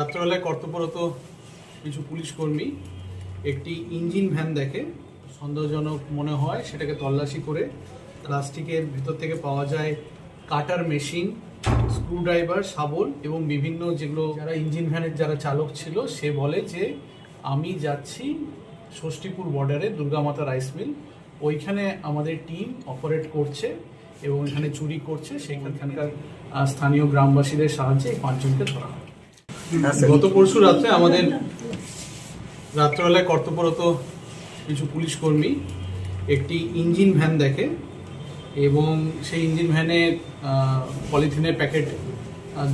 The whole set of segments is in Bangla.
রাত্রবেলায় কর্তব্যরত কিছু পুলিশ কর্মী একটি ইঞ্জিন ভ্যান দেখে। সন্দেহজনক মনে হয় সেটাকে তল্লাশি করে প্লাস্টিকের ভিতর থেকে পাওয়া যায় কাটার মেশিন স্ক্রুড্রাইভার শাবল এবং বিভিন্ন যেগুলো যারা ইঞ্জিন ভ্যানের যারা চালক ছিল সে বলে যে আমি যাচ্ছি ষষ্ঠীপুর বর্ডারে দুর্গামাতা রাইস মিল। ওইখানে আমাদের টিম অপারেট করছে এবং এখানে চুরি করছে। সেইখানকার আহ, স্থানীয় গ্রামবাসীদের সাহায্যে এই পাঁচজনকে ধরা হয় গত পরশু রাত্রে আমাদের রাত্রবেলায় কর্তব্যরত কিছু পুলিশ কর্মী একটি ইঞ্জিন ভ্যান দেখে এবং সেই ইঞ্জিন ভ্যানে পলিথিনের প্যাকেট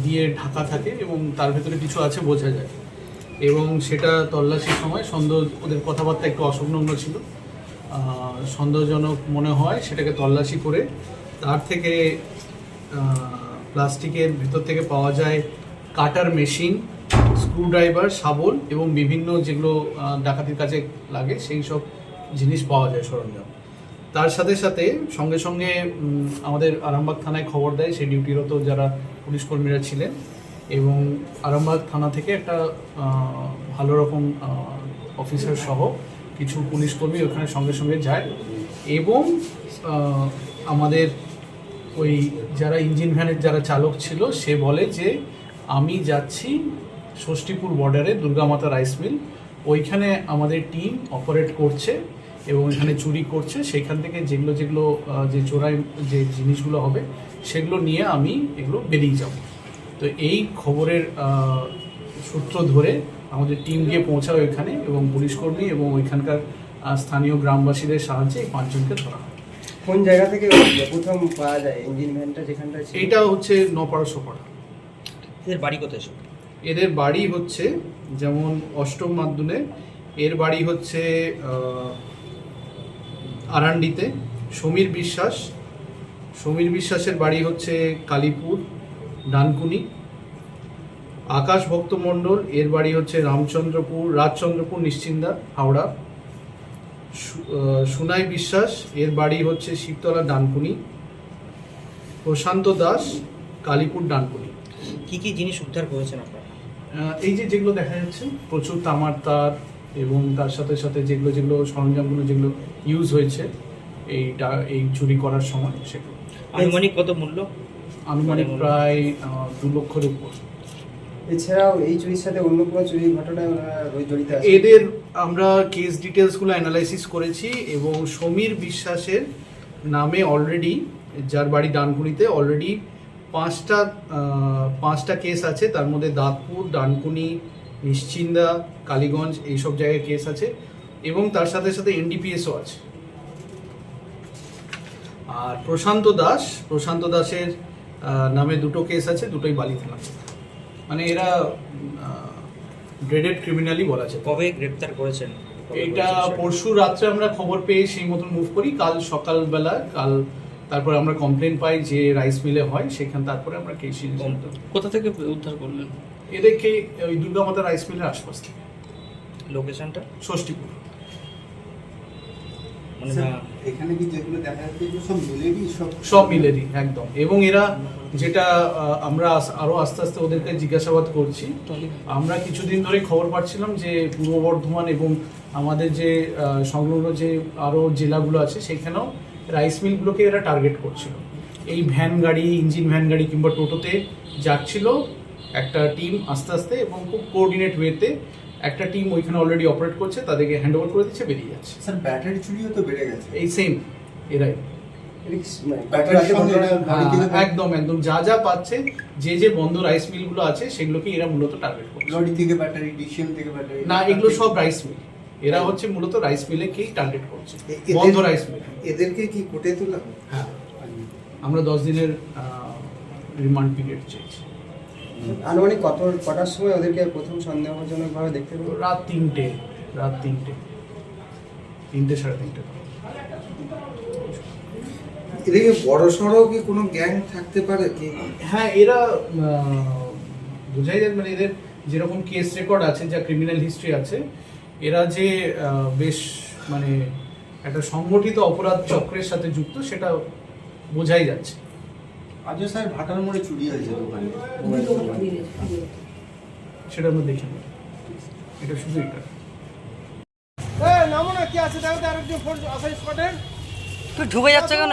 দিয়ে ঢাকা থাকে এবং তার ভেতরে কিছু আছে বোঝা যায়। এবং সেটা তল্লাশির সময় সন্দেহ, ওদের কথাবার্তা একটু অসংলগ্ন ছিল। সন্দেহজনক মনে হয় সেটাকে তল্লাশি করে তার থেকে প্লাস্টিকের ভেতর থেকে পাওয়া যায় কাটার মেশিন, স্ক্রুড্রাইভার, শাবল এবং বিভিন্ন যেগুলো ডাকাতির কাজে লাগে, সেই সব জিনিস পাওয়া যায় সরঞ্জাম। তার সাথে সাথে, সঙ্গে সঙ্গে আমাদের আরামবাগ থানায় খবর দেয়, সেই ডিউটিরত যারা পুলিশ কর্মীরা ছিলেন এবং আরামবাগ থানা থেকে একটা ভালো রকম অফিসার সহ কিছু পুলিশ কর্মী ওখানে সঙ্গে সঙ্গে যায় এবং আমাদের ওই যারা ইঞ্জিন ভ্যানের যারা চালক ছিল, সে বলে যে আমি যাচ্ছি ষষ্ঠীপুর বর্ডারে দুর্গামাতা রাইস মিল ওইখানে আমাদের টিম অপারেট করছে এবং এখানে চুরি করছে। সেখান থেকে যেগুলো যেগুলো যে চোরাই যে জিনিসগুলো হবে সেগুলো নিয়ে আমি এগুলো বেরিয়ে যাব। তো এই খবরের সূত্র ধরে আমাদের টিম গিয়ে পৌঁছায় ওইখানে এবং পুলিশকর্মী এবং ওইখানকার স্থানীয় গ্রামবাসীদের সাহায্যে এই পাঁচজনকে ধরা হয়। কোন জায়গা থেকে প্রথম পাওয়া যায় ইঞ্জিন ভ্যানটা যেখানটা এইটা হচ্ছে নপাড়া সোপাড়া এদের বাড়ি কোথায় সব এদের বাড়ি হচ্ছে, যেমন অষ্টম মাধ্যমে, এর বাড়ি হচ্ছে আরান্ডিতে, সমীর বিশ্বাস। সমীর বিশ্বাসের বাড়ি হচ্ছে কালীপুর, ডানকুনি। আকাশ ভক্ত মণ্ডল, এর বাড়ি হচ্ছে রামচন্দ্রপুর, রাজচন্দ্রপুর, নিশ্চিন্দা, হাওড়া। সুনাই বিশ্বাস, এর বাড়ি হচ্ছে শিবতলা ডানকুনি। প্রশান্ত দাস, কালীপুর, ডানকুনি। কি কি জিনিস উদ্ধার করেছেন আপনারা? এই যে যেগুলো দেখা যাচ্ছে প্রচুর তামার তার এবং তার সাথে সাথে যেগুলো যেগুলো সরঞ্জামগুলো যেগুলো ইউজ হয়েছে এইটা এই চুরি করার সময় সেগুলো। আনুমানিক কত মূল্য? আনুমানিক প্রায় দু লক্ষের উপর। এছাড়াও এই চুরির সাথে অন্য কোনো চুরির ঘটনায় ওই জড়িত আছে এদের আমরা কেস ডিটেলসগুলো অ্যানালাইসিস করেছি এবং সমীর বিশ্বাসের নামে অলরেডি যার বাড়ি ডানকুনিতে অলরেডি পাঁচটা পাঁচটা কেস আছে। তার মধ্যে দাঁতপুর ডানকুনি নিশ্চিন্দা কালীগঞ্জ এইসব জায়গায় কেস আছে। এবং তার সাথে সাথে এনডিপিএসও আছে। আর প্রশান্ত দাস প্রশান্ত দাসের নামে দুটো কেস আছে দুটোই বালি থানা মানে এরা গ্রেডেড ক্রিমিনালি বলা যায়। কবে গ্রেপ্তার করেছেন? এটা পরশু রাত্রে আমরা খবর পেয়ে সেই মতন মুভ করি। কাল সকালবেলা কাল তারপরে আমরা কমপ্লেন পাই যে রাইস মিলে হয় সেখান তারপরে আমরা কেসি কোথা থেকে উদ্ধার করলেন? এদেরকে ওই দুর্গামাতা রাইস মিলের আশপাশ থেকে। লোকেশনটা ষষ্ঠীপুর। মানে না- এখানে কি যেগুলো দেখা যাচ্ছে সব মিলেরই সব সব মিলেরই একদম। এবং এরা যেটা আমরা আরও আস্তে আস্তে ওদেরকে জিজ্ঞাসাবাদ করছি। আমরা কিছুদিন ধরে খবর পাচ্ছিলাম যে পূর্ব বর্ধমান এবং আমাদের যে আহ, সংলগ্ন যে আরও জেলাগুলো আছে সেখানেও রাইস মিলগুলোকে এরা টার্গেট করছিল। এই ভ্যান গাড়ি ইঞ্জিন ভ্যান গাড়ি কিংবা টোটোতে যাচ্ছিল একটা টিম আস্তে আস্তে এবং খুব কোঅর্ডিনেট ওয়েতে একটা টিম ওইখানে অলরেডি অপারেট করছে তাদেরকে হ্যান্ড ওভার করে দিচ্ছে বেরিয়ে যাচ্ছে। স্যার ব্যাটারি চুরিও তো বেড়ে গেছে। এই সেম এরাই। মানে হ্যাঁ, একদম একদম। যা যা পাচ্ছে যে যে বন্ধ রাইস মিলগুলো আছে সেগুলোকে এরা মূলত টার্গেট করছে। লরি থেকে ব্যাটারি ডিসিএম থেকে ব্যাটারি না এগুলো সব রাইস মিল এরা হচ্ছে মূলত রাইস মিলেকেই টার্গেট করছে। বন্ধ রাইস মিল এদেরকে কি কোটে তোলা? হ্যাঁ। আমরা দশ দিনের রিমান্ড পিরিয়ড চেয়েছি। আনুমানিক কত কটার সময় ওদেরকে প্রথম সন্দেহজনক ভাবে দেখতে পেল? রাত তিনটে রাত তিনটে। তিনটে সাড়ে তিনটে। এদিকে বড় সড়ো কি কোনো গ্যাং থাকতে পারে কি? হ্যাঁ এরা বোঝাই যায় মানে এদের যেরকম কেস রেকর্ড আছে যা ক্রিমিনাল হিস্ট্রি আছে এরা যে বেশ মানে একটা সংগঠিত অপরাধ চক্রের সাথে যুক্ত সেটা বোঝাই যাচ্ছে। আজও স্যার ভাটার মোড়ে চুরি হয়েছে দোকানে। সেটা আমরা দেখে নেব। এটা শুধু এটা। নামো না কি আছে? দেখো তো আরেকজন ফোন আসাই স্পটের তুই ঢুকে যাচ্ছে কেন?